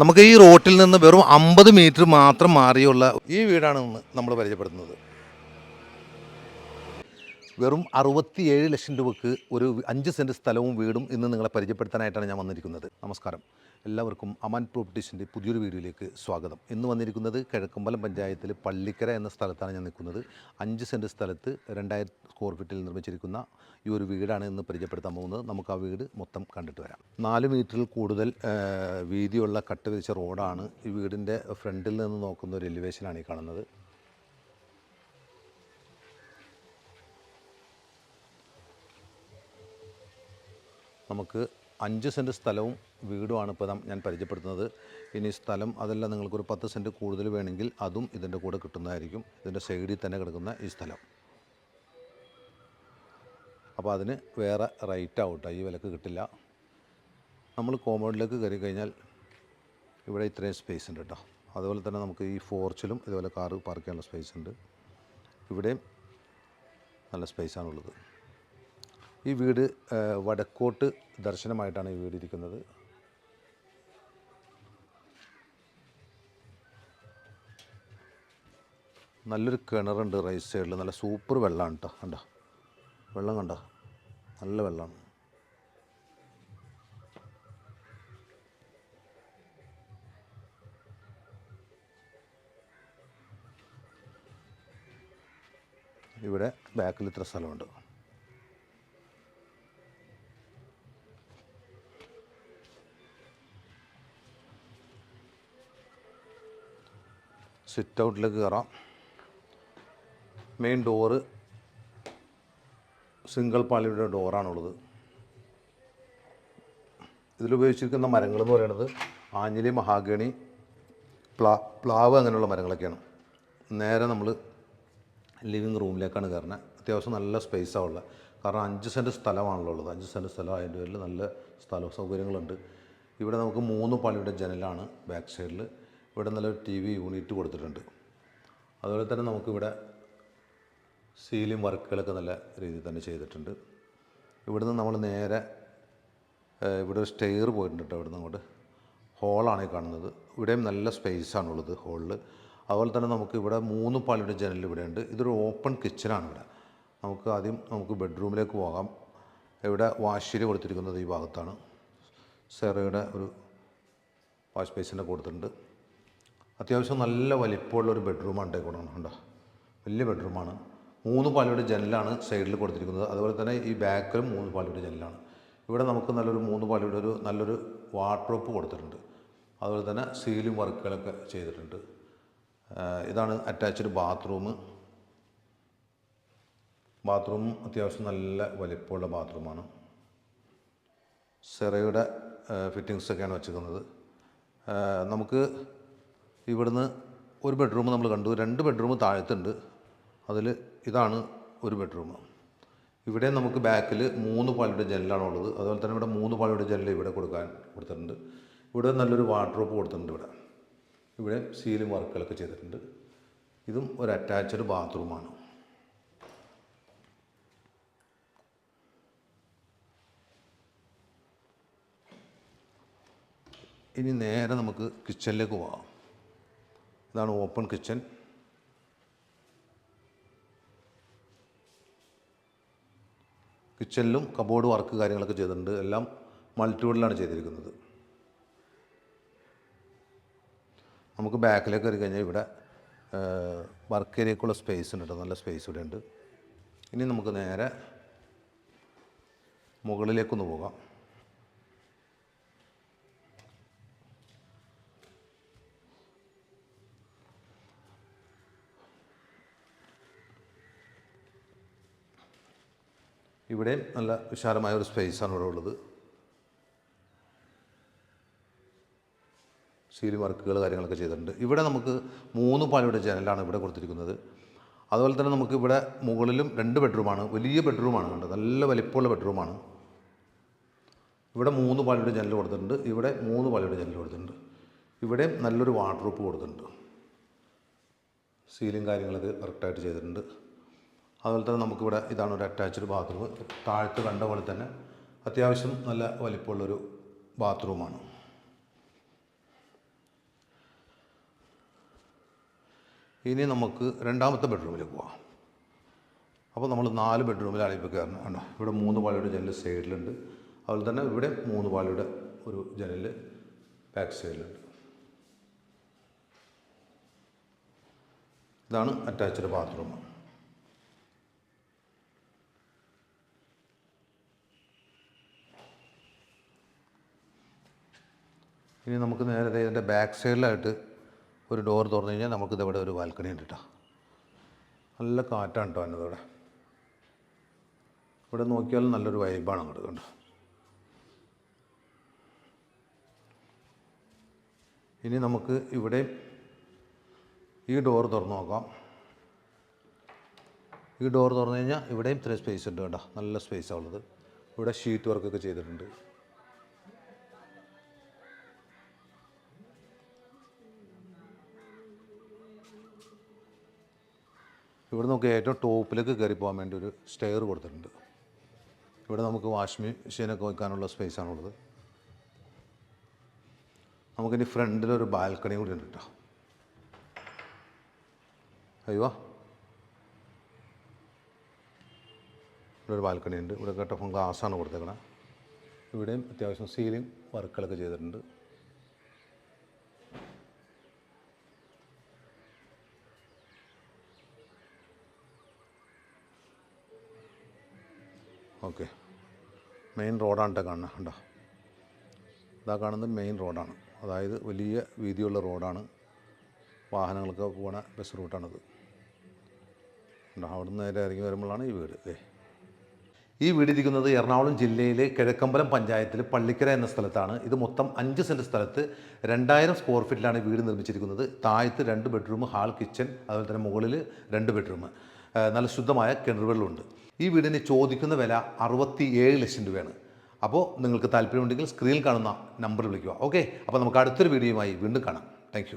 നമുക്ക് ഈ റോട്ടിൽ നിന്ന് വെറും അമ്പത് മീറ്റർ മാത്രം മാറിയുള്ള ഈ വീടാണ് നമ്മൾ പരിചയപ്പെടുത്തുന്നത്. വെറും അറുപത്തിയേഴ് ലക്ഷം രൂപക്ക് ഒരു അഞ്ച് സെന്റ് സ്ഥലവും വീടും ഇന്ന് നിങ്ങളെ പരിചയപ്പെടുത്താനായിട്ടാണ് ഞാൻ വന്നിരിക്കുന്നത്. നമസ്കാരം. എല്ലാവർക്കും അമാൻ പ്രോപ്പർട്ടീസിന്റെ പുതിയൊരു വീഡിയോയിലേക്ക് സ്വാഗതം. ഇന്ന് വന്നിരിക്കുന്നത് കിഴക്കമ്പലം പഞ്ചായത്തിൽ പള്ളിക്കര എന്ന സ്ഥലത്താണ് ഞാൻ നിൽക്കുന്നത്. അഞ്ച് സെന്റ് സ്ഥലത്ത് രണ്ടായിരം സ്ക്വയർ ഫീറ്റിൽ നിർമ്മിച്ചിരിക്കുന്ന ഈ ഒരു വീടാണ് ഇന്ന് പരിചയപ്പെടുത്താൻ പോകുന്നത്. നമുക്ക് ആ വീട് മൊത്തം കണ്ടിട്ട് വരാം. നാല് മീറ്ററിൽ കൂടുതൽ വീതിയുള്ള കട്ട് വിരിച്ച റോഡാണ് ഈ വീടിന്റെ ഫ്രണ്ടിൽ നിന്ന് നോക്കുന്ന ഒരു എലിവേഷനാണ് ഈ കാണുന്നത്. നമുക്ക് അഞ്ച് സെന്റ് സ്ഥലവും വീടുമാണ് ഇപ്പോൾ ഞാൻ പരിചയപ്പെടുത്തുന്നത്. ഇനി സ്ഥലം അതെല്ലാം നിങ്ങൾക്കൊരു പത്ത് സെന്റ് കൂടുതൽ വേണമെങ്കിൽ അതും ഇതിന്റെ കൂടെ കിട്ടുന്നതായിരിക്കും. ഇതിന്റെ സൈഡിൽ തന്നെ കിടക്കുന്ന ഈ സ്ഥലം. അപ്പോൾ അതിന് വേറെ റൈറ്റ് ആവട്ടെ? ഈ വിലക്ക് കിട്ടില്ല. നമ്മൾ കോമ്പൗണ്ടിലേക്ക് കയറി കഴിഞ്ഞാൽ ഇവിടെ ഇത്രയും സ്പേസ് ഉണ്ട് കേട്ടോ. അതുപോലെ തന്നെ നമുക്ക് ഈ ഫോർച്ചിലും ഇതുപോലെ കാറ് പാർക്ക് ചെയ്യാനുള്ള സ്പേസ് ഉണ്ട്. ഇവിടെയും നല്ല സ്പേസാണുള്ളത് ഈ വീട് വടക്കോട്ട് ദർശനമായിട്ടാണ് ഈ വീട് ഇരിക്കുന്നത്. നല്ലൊരു കിണറുണ്ട് റൈസ് സൈഡിൽ നല്ല സൂപ്പർ വെള്ളമാണ് കേട്ടോ കണ്ടോ? വെള്ളം കണ്ട? നല്ല വെള്ളമാണ് ഇവിടെ ബാക്കിൽ ഇത്ര സ്ഥലമുണ്ട്. സിറ്റ് ഔട്ടിലേക്ക് കയറാം മെയിൻ ഡോറ് സിംഗിൾ പാളിയുടെ ഡോറാണുള്ളത് ഇതിലുപയോഗിച്ചിരിക്കുന്ന മരങ്ങൾ എന്ന് പറയുന്നത് ആഞ്ഞിലി മഹാഗണി പ്ലാ പ്ലാവ് അങ്ങനെയുള്ള മരങ്ങളൊക്കെയാണ്. നേരെ നമ്മൾ ലിവിങ് റൂമിലേക്കാണ് കയറുന്നത് അത്യാവശ്യം നല്ല സ്പേസാണ് ഉള്ളത് കാരണം അഞ്ച് സെന്റ് സ്ഥലമാണല്ലോ ഉള്ളത്. അഞ്ച് സെന്റ് സ്ഥലം അതിന്റെ പേരിൽ നല്ല സ്ഥല സൗകര്യങ്ങളുണ്ട് ഇവിടെ നമുക്ക് മൂന്ന് പാളിയുടെ ജനലാണ് ബാക്ക് സൈഡിൽ ഇവിടെ നല്ലൊരു ടി വി യൂണിറ്റ് കൊടുത്തിട്ടുണ്ട്. അതുപോലെ തന്നെ നമുക്കിവിടെ സീലിംഗ് വർക്കുകളൊക്കെ നല്ല രീതിയിൽ തന്നെ ചെയ്തിട്ടുണ്ട്. ഇവിടുന്ന് നമ്മൾ നേരെ ഇവിടെ ഒരു സ്റ്റെയർ പോയിട്ടുണ്ട് ഇവിടുന്ന് അങ്ങോട്ട്. ഹോളാണ് ഈ കാണുന്നത്. ഇവിടെയും നല്ല സ്പേസാണുള്ളത് ഹോളിൽ അതുപോലെ തന്നെ നമുക്ക് ഇവിടെ മൂന്ന് പാളിയുടെ ജനൽ ഇവിടെ ഉണ്ട്. ഇതൊരു ഓപ്പൺ കിച്ചനാണ് ഇവിടെ. നമുക്ക് ആദ്യം നമുക്ക് ബെഡ്റൂമിലേക്ക് പോകാം. ഇവിടെ വാഷേരി കൊടുത്തിരിക്കുന്നത് ഈ ഭാഗത്താണ്. സെറയുടെ ഒരു വാഷ് ബേസിന്റെ കൊടുത്തിട്ടുണ്ട് അത്യാവശ്യം നല്ല വലിപ്പമുള്ള ഒരു ബെഡ്റൂമാണ് ഉണ്ടായിക്കൊണ്ടാണ് കണ്ടോ? വലിയ ബെഡ്റൂമാണ് മൂന്ന് പാലയുടെ ജനലാണ് സൈഡിൽ കൊടുത്തിരിക്കുന്നത്. അതുപോലെ തന്നെ ഈ ബാക്കിലും മൂന്ന് പാലയുടെ ജനലാണ്. ഇവിടെ നമുക്ക് നല്ലൊരു മൂന്ന് പാലയുടെ ഒരു നല്ലൊരു വാർഡ്രോപ്പ് കൊടുത്തിട്ടുണ്ട്. അതുപോലെ തന്നെ സീലിംഗ് വർക്കുകളൊക്കെ ചെയ്തിട്ടുണ്ട്. ഇതാണ് അറ്റാച്ച്ഡ് ബാത്റൂം ബാത്റൂം അത്യാവശ്യം നല്ല വലിപ്പമുള്ള ബാത്റൂമാണ് സെറയുടെ ഫിറ്റിങ്സൊക്കെയാണ് വെച്ചിരിക്കുന്നത്. നമുക്ക് ഇവിടുന്ന് ഒരു ബെഡ്റൂം നമ്മൾ കണ്ടു. രണ്ട് ബെഡ്റൂം താഴത്തുണ്ട്. അതിൽ ഇതാണ് ഒരു ബെഡ്റൂം ഇവിടെ നമുക്ക് ബാക്കിൽ മൂന്ന് പാളിയുടെ ജനലാണ് ഉള്ളത്. അതുപോലെ തന്നെ ഇവിടെ മൂന്ന് പാളിയുടെ ജനൽ ഇവിടെ കൊടുക്കാൻ കൊടുത്തിട്ടുണ്ട്. ഇവിടെ നല്ലൊരു വാർഡ്രോപ്പ് കൊടുത്തിട്ടുണ്ട് ഇവിടെ. ഇവിടെ സീലിംഗ് വർക്കുകളൊക്കെ ചെയ്തിട്ടുണ്ട്. ഇതും ഒരു അറ്റാച്ച്ഡ് ബാത്റൂമാണ് ഇനി നേരെ നമുക്ക് കിച്ചണിലേക്ക് പോകാം ഇതാണ് ഓപ്പൺ കിച്ചൺ. കിച്ചണിലും കബോർഡ് വർക്ക് കാര്യങ്ങളൊക്കെ ചെയ്തിട്ടുണ്ട്. എല്ലാം മൾട്ടിവുഡിലാണ് ചെയ്തിരിക്കുന്നത്. നമുക്ക് ബാക്കിലേക്ക് കയറി കഴിഞ്ഞാൽ ഇവിടെ വർക്ക് ഏരിയക്കുള്ള സ്പേസ് ഉണ്ട് നല്ല സ്പേസ് ഇവിടെ ഉണ്ട്. ഇനി നമുക്ക് നേരെ മുകളിലേക്കൊന്ന് പോകാം. ഇവിടെയും നല്ല വിശാലമായ ഒരു സ്പേസാണ് ഇവിടെ ഉള്ളത്. സീലിംഗ് വർക്കുകൾ കാര്യങ്ങളൊക്കെ ചെയ്തിട്ടുണ്ട്. ഇവിടെ നമുക്ക് മൂന്ന് പാളിയുടെ ജനലാണ് ഇവിടെ കൊടുത്തിരിക്കുന്നത്. അതുപോലെ തന്നെ നമുക്ക് ഇവിടെ മുകളിലും രണ്ട് ബെഡ്റൂമാണ് വലിയ ബെഡ്റൂമാണ് കണ്ടത്. നല്ല വലിപ്പമുള്ള ബെഡ്റൂമാണ് ഇവിടെ മൂന്ന് പാളിയുടെ ജനൽ കൊടുത്തിട്ടുണ്ട്. ഇവിടെ മൂന്ന് പാളിയുടെ ജനൽ കൊടുത്തിട്ടുണ്ട്. ഇവിടെ നല്ലൊരു വാട്ടർ വാർഡ്രോപ്പ് കൊടുത്തിട്ടുണ്ട്. സീലിംഗ് കാര്യങ്ങളൊക്കെ കറക്റ്റായിട്ട് ചെയ്തിട്ടുണ്ട്. അതുപോലെ തന്നെ നമുക്കിവിടെ ഇതാണ് ഒരു അറ്റാച്ച്ഡ് ബാത്റൂം താഴത്ത് കണ്ട പോലെ തന്നെ അത്യാവശ്യം നല്ല വലിപ്പമുള്ളൊരു ബാത്റൂമാണ് ഇനി നമുക്ക് രണ്ടാമത്തെ ബെഡ്റൂമിലേക്ക് പോവാം. അപ്പോൾ നമ്മൾ നാല് ബെഡ്റൂമിൽ ഇപ്പോൾ കയറുന്നത് കണ്ടോ? ഇവിടെ മൂന്ന് പാളിയുടെ ജനൽ സൈഡിലുണ്ട്. അതുപോലെ തന്നെ ഇവിടെ മൂന്ന് പാളിയുടെ ഒരു ജനൽ ബാക്ക് സൈഡിലുണ്ട് ഇതാണ് അറ്റാച്ച്ഡ് ബാത്റൂം ഇനി നമുക്ക് നേരത്തെ ഇതിന്റെ ബാക്ക് സൈഡിലായിട്ട് ഒരു ഡോർ തുറന്നു കഴിഞ്ഞാൽ നമുക്കിത് ഇവിടെ ഒരു ബാൽക്കണി ഉണ്ട് കേട്ടോ നല്ല കാറ്റാണ് കേട്ടോ എന്നതോടെ ഇവിടെ. നോക്കിയാൽ നല്ലൊരു വൈബാണ് അങ്ങോട്ട് കണ്ടോ. ഇനി നമുക്ക് ഇവിടെ ഈ ഡോർ തുറന്നു നോക്കാം. ഈ ഡോർ തുറന്നു കഴിഞ്ഞാൽ ഇവിടെയും ഇത്രയും സ്പേസ് ഉണ്ട് കേട്ടോ. നല്ല സ്പേസാണ് ഉള്ളത്. ഇവിടെ ഷീറ്റ് വർക്കൊക്കെ ചെയ്തിട്ടുണ്ട്. ഇവിടെ നമുക്ക് ഏറ്റവും ടോപ്പിലേക്ക് കയറി പോകാൻ വേണ്ടി ഒരു സ്റ്റെയർ കൊടുത്തിട്ടുണ്ട്. ഇവിടെ നമുക്ക് വാഷ് മെഷീനൊക്കെ വയ്ക്കാനുള്ള സ്പേസാണുള്ളത് നമുക്കിനി ഫ്രണ്ടിലൊരു ബാൽക്കണി കൂടി ഉണ്ട് കേട്ടോ. അയ്യോ. ഇവിടെ ഒരു ബാൽക്കണി ഉണ്ട്. ഇവിടെ കേട്ടപ്പം ഗ്ലാസ്സാണ് കൊടുത്തേക്കണേ. ഇവിടെയും അത്യാവശ്യം സീലിംഗ് വർക്കുകളൊക്കെ ചെയ്തിട്ടുണ്ട്. ഓക്കെ. മെയിൻ റോഡാണ് കേട്ടോ കാണുന്നത് കണ്ടോ? ഇതാ കാണുന്നത് മെയിൻ റോഡാണ്. അതായത് വലിയ വീതിയുള്ള റോഡാണ്. വാഹനങ്ങൾക്ക് പോണ ബസ് റൂട്ടാണിത്. കണ്ടോ? അവിടുന്ന് നേരെ ഇറങ്ങി വരുമ്പോഴാണ് ഈ വീട് ഏ ഈ വീട് ഇരിക്കുന്നത് എറണാകുളം ജില്ലയിലെ കിഴക്കമ്പലം പഞ്ചായത്തിൽ പള്ളിക്കര എന്ന സ്ഥലത്താണ്. ഇത് മൊത്തം അഞ്ച് സെന്റ് സ്ഥലത്ത് രണ്ടായിരം സ്ക്വയർ ഫീറ്റിലാണ് വീട് നിർമ്മിച്ചിരിക്കുന്നത്. താഴത്ത് രണ്ട് ബെഡ്റൂം ഹാൾ കിച്ചൺ അതുപോലെ തന്നെ മുകളിൽ രണ്ട് ബെഡ്റൂം നല്ല ശുദ്ധമായ കിണറുകളുണ്ട് ഈ വീടിന് ചോദിക്കുന്ന വില അറുപത്തി ഏഴ് ലക്ഷം രൂപയാണ്. അപ്പോൾ നിങ്ങൾക്ക് താല്പര്യമുണ്ടെങ്കിൽ സ്ക്രീനിൽ കാണുന്ന നമ്പർ വിളിക്കുക. ഓക്കെ അപ്പോൾ നമുക്ക് അടുത്തൊരു വീഡിയോയുമായി വീണ്ടും കാണാം. താങ്ക്